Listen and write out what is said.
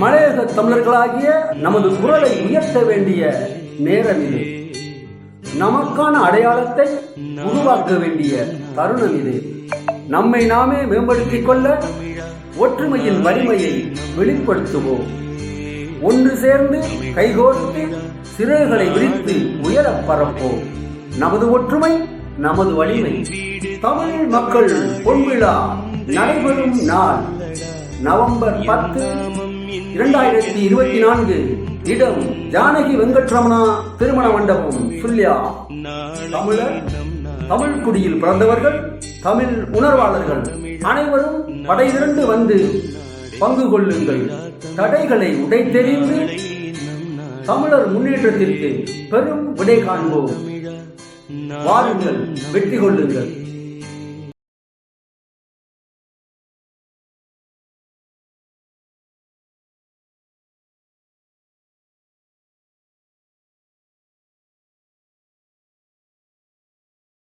மலையக தமிழர்களாகிய நமது குரலை உயர்த்த வேண்டிய நேரம் இது. நமக்கான அடையாளத்தை உருவாக்க வேண்டிய தருணம் இது. நம்மை நாமே மேம்படுத்திக் கொள்ள ஒற்றுமையின் வலிமையை வெளிப்படுத்துவோம். ஒன்று சேர்ந்து கைகோர்த்து சிறகுகளை விரித்து உயர பரப்போம். நமது ஒற்றுமை நமது வலிமை. தமிழ் மக்கள் பொன்விழா நடைபெறும் நாள். நவம்பர் பத்து இரண்டாயிரத்தி இருபத்தி நான்கு இடம் ஜானகி வெங்கட்ரமணா திருமண மண்டபம் சுல்யா. தமிழர் தமிழ் குடியில் பிறந்தவர்கள் தமிழ் உணர்வாளர்கள் அனைவரும் படைதிரண்டு வந்து பங்கு கொள்ளுங்கள். தடைகளை உடைத்தெறிந்து தமிழர் முன்னேற்றத்திற்கு பெரும் விடை காண்போம். வாருங்கள் வெற்றி கொள்ளுங்கள்.